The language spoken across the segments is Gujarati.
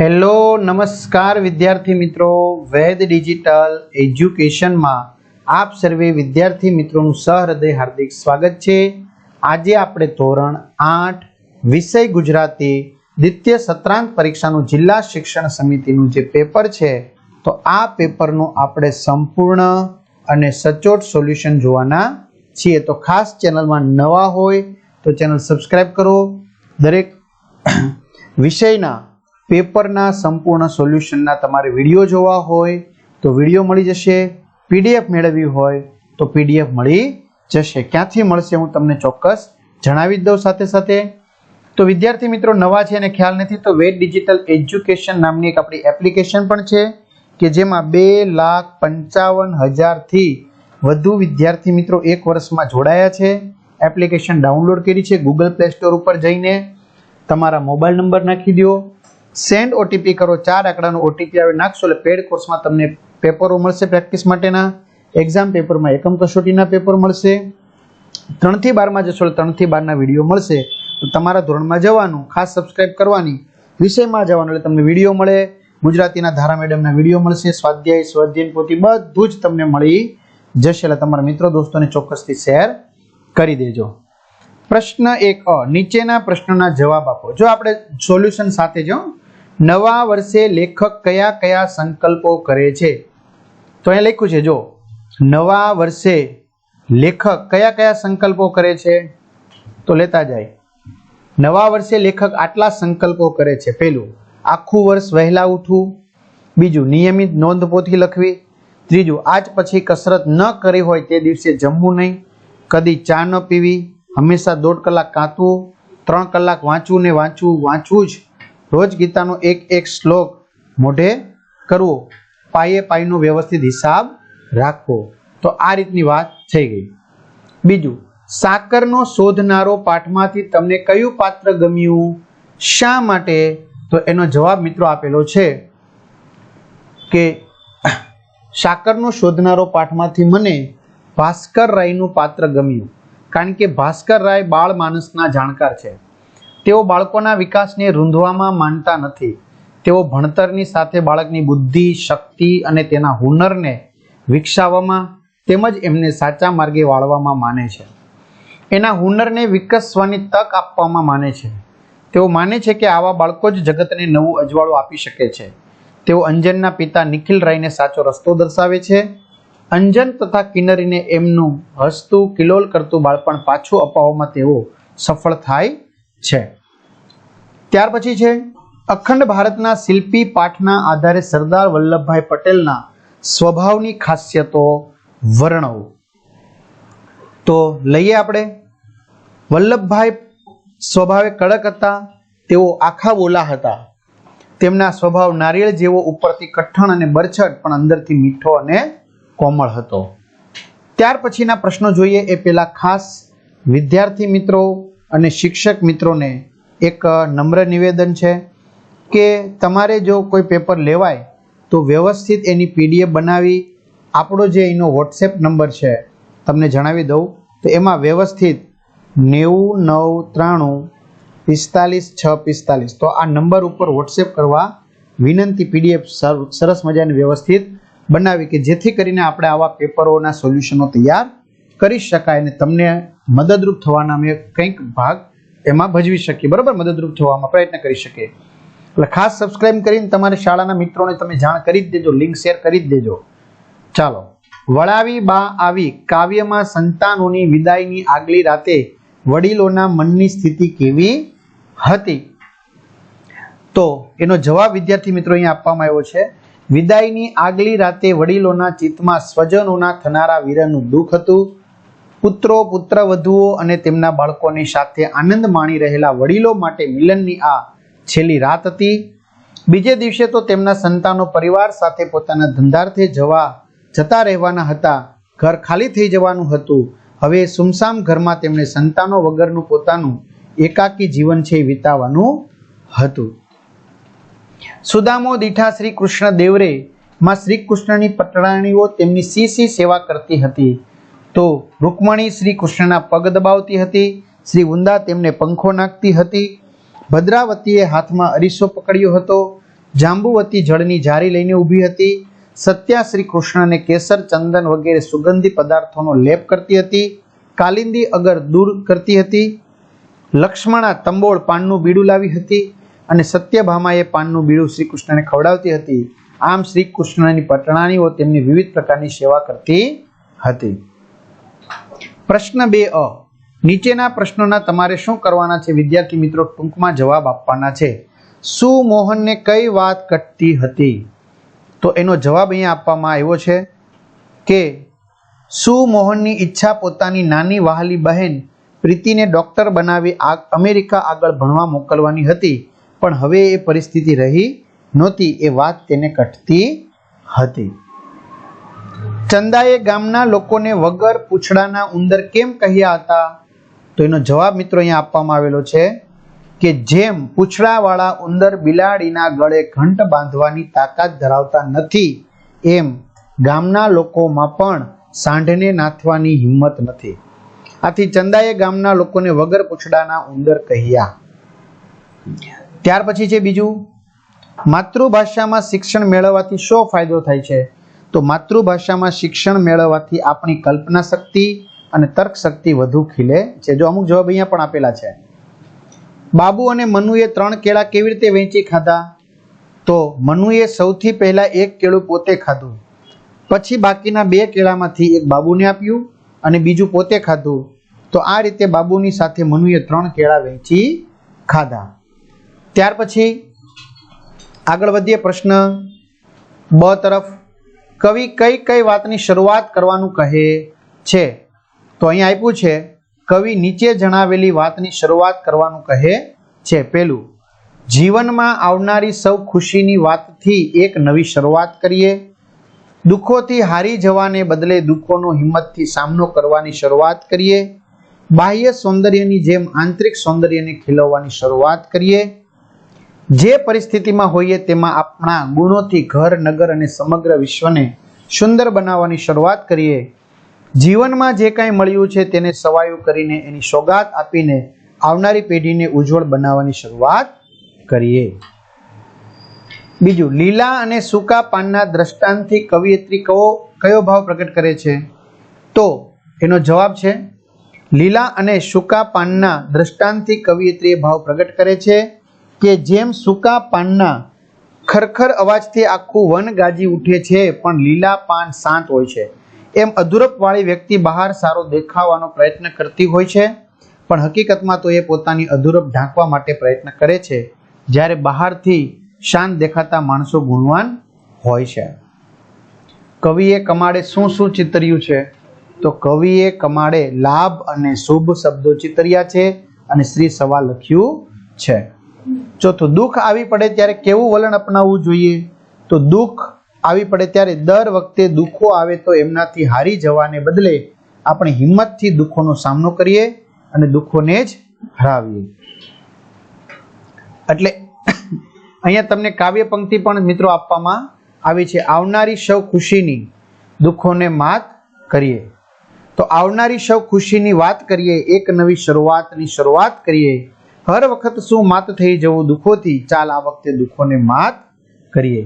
હેલો, નમસ્કાર વિદ્યાર્થી મિત્રો. વેદ ડિજિટલ એજ્યુકેશનમાં આપ સર્વે વિદ્યાર્થી મિત્રોનું સહૃદય હાર્દિક સ્વાગત છે. આજે આપણે ધોરણ આઠ, વિષય ગુજરાતી, દ્વિતીય સત્રાંત પરીક્ષાનું જિલ્લા શિક્ષણ સમિતિનું જે પેપર છે, તો આ પેપરનું આપણે સંપૂર્ણ અને સચોટ સોલ્યુશન જોવાના છીએ. તો ખાસ ચેનલમાં નવા હોય તો ચેનલ સબસ્ક્રાઈબ કરો. દરેક વિષયના પેપરના સંપૂર્ણ સોલ્યુશનના તમારે વીડિયો જોવા હોય તો વીડિયો મળી જશે, પીડીએફ મેળવવી હોય તો પીડીએફ મળી જશે. ક્યાંથી મળશે હું તમને ચોક્કસ જણાવી દઉં સાથે સાથે. તો વિદ્યાર્થી મિત્રો, નવા છે અને ખ્યાલ નથી તો વેટ ડિજિટલ એજ્યુકેશન નામની એક આપણી એપ્લિકેશન પણ છે કે જેમાં બે લાખ પંચાવન હજારથી વધુ વિદ્યાર્થી મિત્રો એક વર્ષમાં જોડાયા છે. એપ્લિકેશન ડાઉનલોડ કરી છે ગૂગલ પ્લે સ્ટોર ઉપર જઈને. તમારા મોબાઈલ નંબર નાખી દો સેન્ડ ઓટીપી કરો, ચાર આંકડાનો ઓટીપી આવે, નાખશો એટલે પેડ કોર્સમાં તમને પેપરો મળશે પ્રેક્ટિસ માટેના. એક્ઝામ પેપરમાં એકમ કસોટીના પેપર મળશે. ત્રણથી બારમાં જશો એટલે ત્રણથી બારના વીડિયો મળશે. તો તમારા ધોરણમાં જવાનું, ખાસ સબસ્ક્રાઇબ કરવાની. વિષયમાં જવાનું એટલે તમને વીડિયો મળે. ગુજરાતીના ધારા મેડમના વીડિયો મળશે. સ્વાધ્યાય સ્વાધ્યાય પોથી બધું જ તમને મળી જશે એટલે તમારા મિત્રો દોસ્તોને ચોક્કસથી શેર કરી દેજો. પ્રશ્ન એક અ, નીચેના પ્રશ્નના જવાબ આપો. જો આપણે સોલ્યુશન સાથે જો નવા વર્ષે લેખક કયા કયા સંકલ્પો કરે છે? તો અહીંયા લખ્યું છે, જો. નવા વર્ષે લેખક કયા કયા સંકલ્પો કરે છે? તો લેતા જાય. નવા વર્ષે લેખક આટલા સંકલ્પો કરે છે. પહેલું, આખું વર્ષ વહેલા ઉઠવું. બીજું, નિયમિત નોંધ પોથી લખવી. ત્રીજું, આજ પછી કસરત ન કરી હોય તે દિવસે જમવું નહીં. કદી ચા ન પીવી. હંમેશા દોઢ કલાક કાંતવું. ત્રણ કલાક વાંચવું ને વાંચવું વાંચવું જ રોજ ગીતાનો એક એક શ્લોક મોઢે કરવો, પાયે પાયનો વ્યવસ્થિત હિસાબ રાખવો. તો આ રીતની વાત થઈ ગઈ. બીજું, સાકરનો શોધનારો પાઠમાંથી તમને કયું પાત્ર ગમ્યું? શા માટે? તો એનો જવાબ મિત્રો આપેલો છે કે, સાકરનો શોધનારો પાઠમાંથી મને ભાસ્કર રાયનું પાત્ર ગમ્યું. કારણ કે ભાસ્કર રાય બાળ માણસના જાણકાર છે. તેઓ બાળકોના વિકાસને રૂંધવામાં માનતા નથી. તેઓ ભણતરની સાથે બાળકની બુદ્ધિ, શક્તિ અને તેના હુનરને વિકસાવવામાં તેમજ એમને સાચા માર્ગે વાળવામાં માને છે. એના હુનરને વિકસવાની તક આપવામાં માને છે. તેઓ માને છે કે આવા બાળકો જ જગતને નવું અજવાળું આપી શકે છે. તેઓ અંજનના પિતા નિખિલ રાયને સાચો રસ્તો દર્શાવે છે. અંજન તથા કિન્નરીને એમનું હસતું, કિલોલ કરતું બાળપણ પાછું અપાવવામાં તેઓ સફળ થાય છે. ત્યાર પછી છે, અખંડ ભારતના શિલ્પી પાઠના આધારે સરદાર વલ્લભભાઈ પટેલના સ્વભાવની ખાસિયતો વર્ણવો. તો લઈએ આપણે. વલ્લભભાઈ સ્વભાવે કડક હતા, તેઓ આખા બોલા હતા. તેમના સ્વભાવ નારિયેળ જેવો ઉપરથી કઠણ અને બરછટ, પણ અંદરથી મીઠો અને કોમળ હતો. ત્યાર પછીના પ્રશ્નો જોઈએ એ પહેલા ખાસ વિદ્યાર્થી મિત્રો અને શિક્ષક મિત્રોને એક નમ્ર નિવેદન છે કે તમારે જો કોઈ પેપર લેવાય, તો વ્યવસ્થિત એની પીડીએફ બનાવી, આપણો જે એનો વોટ્સએપ નંબર છે, તમને જણાવી દઉં, તો એમાં વ્યવસ્થિત નેવું, નવ, ત્રાણું, પિસ્તાલીસ, છ, પિસ્તાલીસ. તો આ નંબર ઉપર વોટ્સએપ કરવા વિનંતી પીડીએફ સરસ મજાની વ્યવસ્થિત બનાવી કે જેથી કરીને આપણે આવા પેપરોના સોલ્યુશનો તૈયાર કરી શકાય અને તમને મદદરૂપ થવાના અમે કંઈક ભાગ એમાં ભજવી શકીએ. બરાબર? મદદરૂપ થવામાં પ્રયત્ન કરી શકીએ. એટલે ખાસ સબસ્ક્રાઇબ કરીને તમારી શાળાના મિત્રોને તમે જાણ કરી જ દેજો લિંક શેર કરી જ દેજો. ચાલો. વળાવી બા આવી કાવ્યમાં સંતાનોની વિદાયની આગલી રાતે વડીલોના મનની સ્થિતિ કેવી હતી? તો એનો જવાબ વિદ્યાર્થી મિત્રો અહીંયા આપવામાં આવ્યો છે. વિદાયની આગલી રાતે વડીલોના ચિત્તમાં સ્વજનોના થનારા વીરનું દુઃખ હતું. પુત્રો પુત્રવધુઓ અને તેમના બાળકોની સાથે આનંદ માણી રહેલા વડીલો માટે મિલનની આ છેલ્લી રાત હતી. બીજે દિવસે તો તેમના સંતાનો પરિવાર સાથે પોતાના ધંધાર્થે જવા જતા રહેવાના હતા. ઘર ખાલી થઈ જવાનું હતું. હવે સુમસામ ઘરમાં તેમણે સંતાનો વગરનું પોતાનું એકાકી જીવન છે વિતાવાનું હતું. સુદામો, દીઠા શ્રી કૃષ્ણ દેવરે માં શ્રી કૃષ્ણની પટરાણીઓ તેમની સી સી સેવા કરતી હતી? તો રૂકમણી શ્રી કૃષ્ણના પગ દબાવતી હતી. શ્રી ઉંદા તેમને પંખો નાખતી હતી. ભદ્રાવતીએ હાથમાં અરીસો પકડ્યો હતો. જાંબુવતી જળની જારી લઈને ઊભી હતી. સત્યા શ્રી કૃષ્ણને કેસર, ચંદન વગેરે સુગંધી પદાર્થોનો લેપ કરતી હતી. કાલિંદી અગર દૂર કરતી હતી. લક્ષ્મણા તંબોળ પાનનું બીડું લાવી હતી અને સત્યભામાએ પાનનું બીડું શ્રી કૃષ્ણને ખવડાવતી હતી. આમ શ્રી કૃષ્ણની પટણાનીઓ તેમની વિવિધ પ્રકારની સેવા કરતી હતી. પ્રશ્ન બે અ. નીચેના પ્રશ્નોના તમારે શું કરવાના છે? વિદ્યાર્થી મિત્રો, ટૂંકમાં જવાબ આપવાના છે. શું મોહનને કઈ વાત કટતી હતી? તો એનો જવાબ અહીંયા આપવામાં આવ્યો છે કે, શું મોહનની ઈચ્છા પોતાની નાની વહાલી બહેન પ્રીતિને ડોક્ટર બનાવી અમેરિકા આગળ ભણવા મોકલવાની હતી, પણ હવે એ પરિસ્થિતિ રહી નહોતી. એ વાત તેને કટતી હતી. ચંદાએ ગામના લોકોને વગર પૂછડાના ઉંદર કેમ કહ્યા હતા? તો એનો જવાબ મિત્રો અહીંયા આપવામાં આવેલો છે કે જેમ પૂછડાવાળા ઉંદર બિલાડીના ગળે ઘંટ બાંધવાની તાકાત ધરાવતા નથી, એમ ગામના લોકોમાં પણ સાંઢને નાથવાની હિંમત નથી. આથી ચંદાએ ગામના લોકોને વગર પૂછડાના ઉંદર કહ્યા. ત્યાર પછી છે બીજું, માતૃભાષામાં શિક્ષણ મેળવવાથી શો ફાયદો થાય છે? તો માતૃભાષામાં શિક્ષણ મેળવવાથી આપણી કલ્પના શક્તિ અને તર્ક શક્તિ વધુ ખીલે છે. જો અમુક જવાબ અહીંયા પણ આપેલા છે. બાબુ અને મનુએ ત્રણ કેળા કેવી રીતે વેચી ખાધા? તો મનુએ સૌથી પહેલા એક કેળું પોતે ખાધું. પછી બાકીના બે કેળામાંથી એક બાબુને આપ્યું અને બીજું પોતે ખાધું. તો આ રીતે બાબુની સાથે મનુએ ત્રણ કેળા વેચી ખાધા. ત્યાર પછી આગળ વધીએ પ્રશ્ન બ તરફ. કવિ કઈ કઈ વાતની શરૂઆત કરવાનું કહે છે? તો અહીંયા આપ્યું છે, કવિ નીચે જણાવેલી વાતની શરૂઆત કરવાનું કહે છે. પેલું, જીવનમાં આવનારી સૌ ખુશીની વાતથી એક નવી શરૂઆત કરીએ. દુઃખોથી હારી જવાને બદલે દુઃખોનો હિંમતથી સામનો કરવાની શરૂઆત કરીએ. બાહ્ય સૌંદર્યની જેમ આંતરિક સૌંદર્યને ખીલવવાની શરૂઆત કરીએ. જે પરિસ્થિતિમાં હોઈએ તેમાં આપણા ગુણોથી ઘર, નગર અને સમગ્ર વિશ્વને સુંદર બનાવવાની શરૂઆત કરીએ. જીવનમાં જે કાંઈ મળ્યું છે તેને સવાયું કરીને એની સોગાત આપીને આવનારી પેઢીને ઉજ્જવળ બનાવવાની શરૂઆત કરીએ. બીજું, લીલા અને સૂકા પાનના દ્રષ્ટાંતથી કવિયત્રી કયો કયો ભાવ પ્રગટ કરે છે? તો એનો જવાબ છે, લીલા અને સૂકા પાનના દ્રષ્ટાંતથી કવિયત્રી ભાવ પ્રગટ કરે છે કે જેમ સૂકા પાનના ખરખર અવાજથી આખું વન ગાજી ઉઠે છે, પણ લીલા પાન શાંત હોય છે. એમ અધૂરપવાળી વ્યક્તિ બહાર સારો દેખાવાનો પ્રયત્ન કરતી હોય છે, પણ હકીકતમાં તો એ પોતાની અધૂરપ ઢાંકવા માટે પ્રયત્ન કરે છે, જ્યારે બહારથી શાંત દેખાતા માણસો ગુણવાન હોય છે. કવિએ કમાડે શું શું ચિતર્યું છે? તો કવિએ કમાડે લાભ અને શુભ શબ્દો ચિતર્યા છે અને શ્રી સવા લખ્યું છે. ચોથું દુઃખ આવી પડે ત્યારે કેવું વલણ અપનાવવું જોઈએ? તો દુઃખ આવી પડે ત્યારે દર વખતે દુઃખો આવે તો એમનાથી હારી જવાને બદલે આપણે હિંમતથી દુઃખોનો સામનો કરીએ અને દુઃખોને જ હરાવીએ. એટલે અહીંયા તમને કાવ્ય પંક્તિ પણ મિત્રો આપવામાં આવી છે. આવનારી સૌ ખુશીની દુઃખોને માત કરીએ. તો આવનારી સૌ ખુશીની વાત કરીએ, એક નવી શરૂઆતની શરૂઆત કરીએ. હર વખત શું માત થઈ જવું દુઃખોથી? ચાલ આ વખતે દુઃખોને માત કરીએ.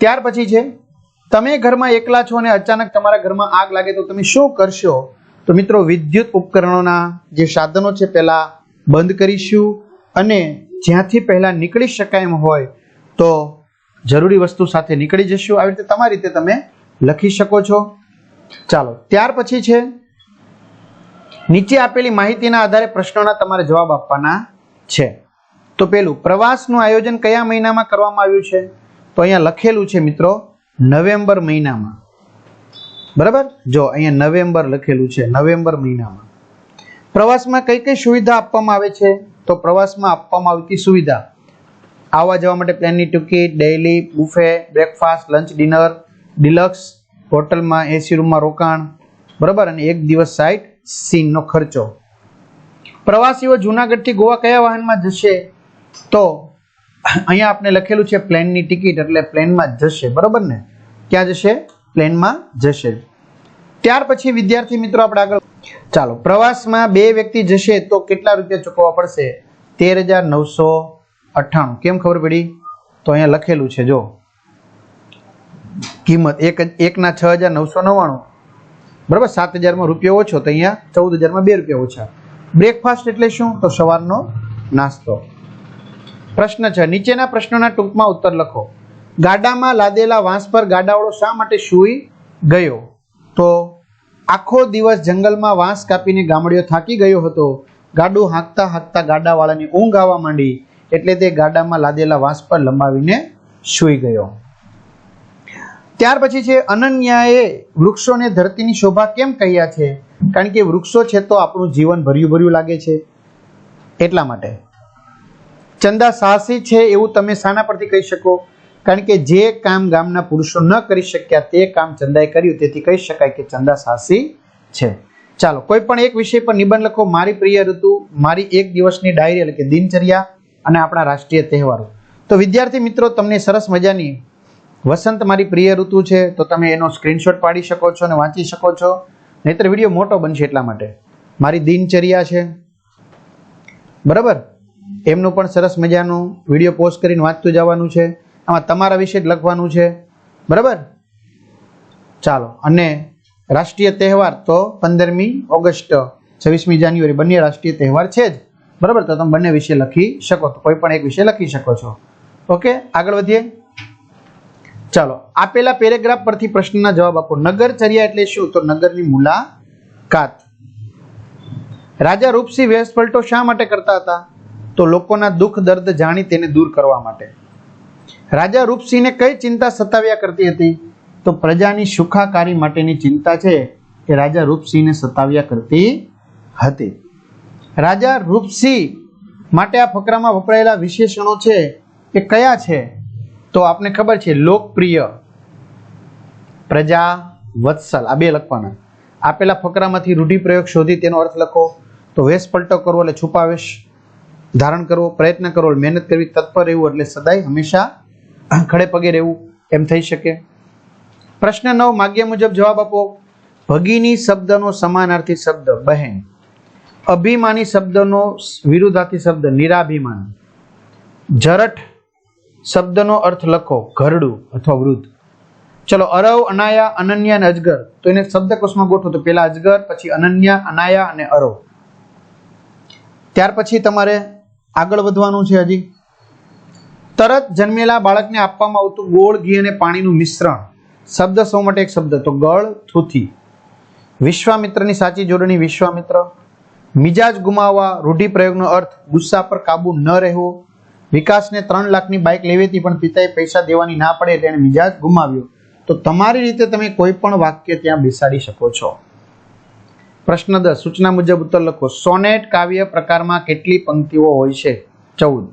ત્યાર પછી છે, તમે ઘરમાં એકલા છો અને અચાનક તમારા ઘરમાં આગ લાગે તો તમે શું કરશો? તો મિત્રો, વિદ્યુત ઉપકરણોના જે સાધનો છે, પહેલા બંધ કરીશું અને જ્યાંથી પહેલા નીકળી શકાય એમ હોય તો જરૂરી વસ્તુ સાથે નીકળી જશું. આવી રીતે તમારી રીતે તમે લખી શકો છો. ચાલો, ત્યાર પછી છે નીચે આપેલી માહિતીના આધારે પ્રશ્નોના તમારે જવાબ આપવાના છે. તો પેલું, પ્રવાસનું આયોજન કયા મહિનામાં કરવામાં આવ્યું છે? તો અહીંયા લખેલું છે મિત્રો, નવેમ્બર મહિનામાં. બરાબર? જો, અહીંયા નવેમ્બર લખેલું છે, નવેમ્બર મહિનામાં. પ્રવાસમાં કઈ કઈ સુવિધા આપવામાં આવે છે? તો પ્રવાસમાં આપવામાં આવતી સુવિધા. આવવા જવા માટે પ્લેનની ticket daily buffet breakfast lunch dinner deluxe હોટલમાં એસી રૂમમાં રોકાણ. બરાબર? અને એક દિવસ સાઇટ સીનનો ખર્ચો. પ્રવાસીઓ જુનાગઢથી ગોવા કયા વાહનમાં જશે? તો અહીંયા આપણે લખેલું છે પ્લેનની ટિકિટ, એટલે પ્લેનમાં જશે. બરાબર ને? ક્યાં જશે? પ્લેનમાં જશે. ત્યાર પછી વિદ્યાર્થી મિત્રો આપણે આગળ ચાલો, પ્રવાસમાં બે વ્યક્તિ જશે તો કેટલા રૂપિયા ચૂકવવા પડશે? તેર હજાર નવસો અઠ્ઠાણું. કેમ ખબર પડી? તો અહીંયા લખેલું છે, જો. કિંમત એક એકના છ હજાર નવસો નવ્વાણું. બરાબર? સાત હજારમાં રૂપિયો ઓછો તો અહીંયા ચૌદ હજારમાં બે રૂપિયા ઓછા. બ્રેકફાસ્ટ એટલે શું? તો સવારનો નાસ્તો. પ્રશ્ન છે, નીચેના પ્રશ્નોના ટૂંકમાં ઉત્તર લખો. ગાડામાં લાદેલા વાંસ પર ગાડાવાળો શા માટે સૂઈ ગયો? તો આખો દિવસ જંગલમાં વાંસ કાપીને ગામડીઓ થાકી ગયો હતો. ગાડું હાંકતા હાંકતા ગાડાવાળાની ઊંઘ આવવા માંડી. એટલે તે ગાડામાં લાદેલા વાંસ પર લંબાવીને સૂઈ ગયો. ત્યાર પછી છે, અનન્યાએ વૃક્ષોને ધરતીની શોભા કેમ કહ્યા છે? કારણ કે વૃક્ષો છે તો આપણું જીવન ભર્યું ભર્યું લાગે છે. એટલા માટે. ચંદા સાહસી છે એવું તમે શાના પરથી કહી શકો. કારણ કે જે કામ ગામના પુરુષો ન કરી શક્યા તે કામ ચંદાએ કર્યું. તેથી કહી શકાય કે ચંદા સાહસી છે. ચાલો, કોઈ પણ એક વિષય પર નિબંધ લખો. મારી પ્રિય ઋતુ, મારી એક દિવસની ડાયરી એટલે કે દિનચર્યા અને આપણા રાષ્ટ્રીય તહેવારો. તો વિદ્યાર્થી મિત્રો, તમને સરસ મજાની વસંત મારી પ્રિય ઋતુ છે, તો તમે એનો સ્ક્રીનશોટ પાડી શકો છો અને વાંચી શકો છો. નહીતર વીડિયો મોટો બનશે એટલા માટે. મારી દિનચર્યા છે. બરાબર? એમનું પણ સરસ મજાનું વીડિયો પોસ્ટ કરીને વાંચતું જવાનું છે. આમાં તમારા વિશે જ લખવાનું છે. બરાબર? ચાલો, અને રાષ્ટ્રીય તહેવાર તો પંદરમી ઓગસ્ટ, છવ્વીસમી જાન્યુઆરી બંને રાષ્ટ્રીય તહેવાર છે જ. બરાબર? તો તમે બંને વિશે લખી શકો, તો કોઈ પણ એક વિશે લખી શકો છો. ઓકે? આગળ વધીએ. ચાલો, આપેલા પેરેગ્રાફ પરથી પ્રશ્નના જવાબ આપો. નગરચર્યા એટલે શું? તો નગરની મુલાકાત. રાજા રૂપસિંહ વેશ પલટો શા માટે કરતા હતા? તો લોકોના દુઃખ, દર્દ જાણી તેને દૂર કરવા માટે. રાજા રૂપસિંહને કઈ ચિંતા સતાવ્યા કરતી હતી? તો પ્રજાની સુખાકારી માટેની ચિંતા છે એ રાજા રૂપસિંહને સતાવ્યા કરતી હતી. રાજા રૂપસિંહ માટે આ ફકરામાં વપરાયેલા વિશેષણો છે એ કયા છે? તો આપને ખબર છે, લોકપ્રિય પ્રજા વત્સલ, આ બે લખવાના. આપેલા ફકરામાંથી રૂઢિપ્રયોગ શોધી તેનો અર્થ લખો, તો વેશ પલટો કરવો એટલે છુપાવેશ, ધારણ કરવો, પ્રયત્ન કરવો મહેનત કરવી, તત્પર રહેવું એટલે સદાય હંમેશા ખડે પગે રહેવું, એમ થઈ શકે. પ્રશ્ન નવ, માગ્યા મુજબ જવાબ આપો. ભગીની શબ્દનો સમાનાર્થી શબ્દ, બહેન. અભિમાની શબ્દનો વિરુદ્ધાર્થી શબ્દ, નિરાભિમાન. જરઠ શબ્દનો અર્થ લખો, ઘરડું અથવા વૃદ્ધ. ચલો, અરવ, અનાયા, અનન્યા અને અજગર. તો એને શબ્દકોશમાં ગોઠવો, તો પેલા અજગર, પછી અનન્યા, અનાયા અને અરવ. ત્યાર પછી તમારે આગળ વધવાનું છે હજી. તરત જન્મેલા બાળકને આપવામાં આવતું ગોળ, ઘી અને પાણીનું મિશ્રણ. શબ્દ સૌ માટે એક શબ્દ, તો ગળ, થૂથી. વિશ્વામિત્રની સાચી જોડણી વિશ્વામિત્ર. મિજાજ ગુમાવવા રૂઢિપ્રયોગનો અર્થ, ગુસ્સા પર કાબુ ન રહેવો. વિકાસને ત્રણ લાખની બાઇક લેવી હતી, પણ પિતાએ પૈસા દેવાની ના પડે એણે મિજાજ ગુમાવ્યો. તો તમારી રીતે તમે કોઈ પણ વાક્ય ત્યાં બેસાડી શકો છો. પ્રશ્ન દસ, સૂચના મુજબ ઉત્તર લખો. સોનેટ કાવ્ય પ્રકારમાં કેટલી પંક્તિઓ હોય છે? ચૌદ.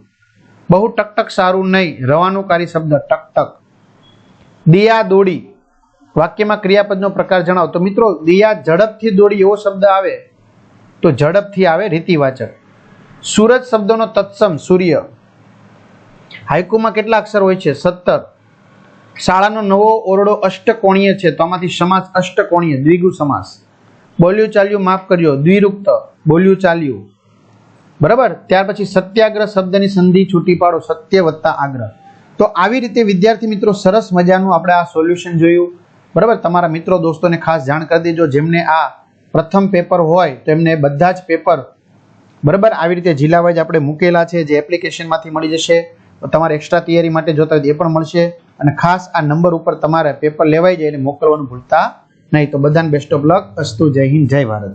બહુ ટકટક સારું નહીં, રવાનુકારી શબ્દ ટકટક. દિયા દોડી. વાક્યમાં ક્રિયાપદનો પ્રકાર જણાવો. તો મિત્રો, દિયા ઝડપથી દોડી એવો શબ્દ આવે, તો ઝડપથી આવે રીતિવાચક. સૂરજ શબ્દનો તત્સમ, સૂર્ય. હાઇકુમાં કેટલા અક્ષર હોય છે? સત્તર. શાળાનો નવો ઓરડો અષ્ટકોણીય છે. તો આમાંથી સમાસ અષ્ટકોણીય, દ્વિગુ સમાસ. બોલ્યું ચાલ્યું માફ કર્યો દ્વિરુક્ત. બોલ્યું ચાલ્યું. બરાબર? ત્યાર પછી સત્યાગ્રહ શબ્દની સંધિ છૂટી પાડો, સત્ય વત્તા આગ્રહ. તો આવી રીતે વિદ્યાર્થી મિત્રો સરસ મજાનું આપણે આ સોલ્યુશન જોયું. બરાબર? તમારા મિત્રો દોસ્તોને ખાસ જાણ કરી દેજો. જેમને આ પ્રથમ પેપર હોય, તો એમને બધા જ પેપર બરાબર? આવી રીતે જિલ્લા વાઇઝ આપણે મૂકેલા છે. જે એપ્લિકેશનમાંથી મળી જશે. તમારે એક્સ્ટ્રા તૈયારી માટે જોતા હોય એ પણ મળશે. અને ખાસ આ નંબર ઉપર તમારે પેપર લેવાઈ જાય એટલે મોકલવાનું ભૂલતા નહીં. તો બધાને બેસ્ટ ઓફ લક અસ્તુ, જય હિન્દ, જય ભારત.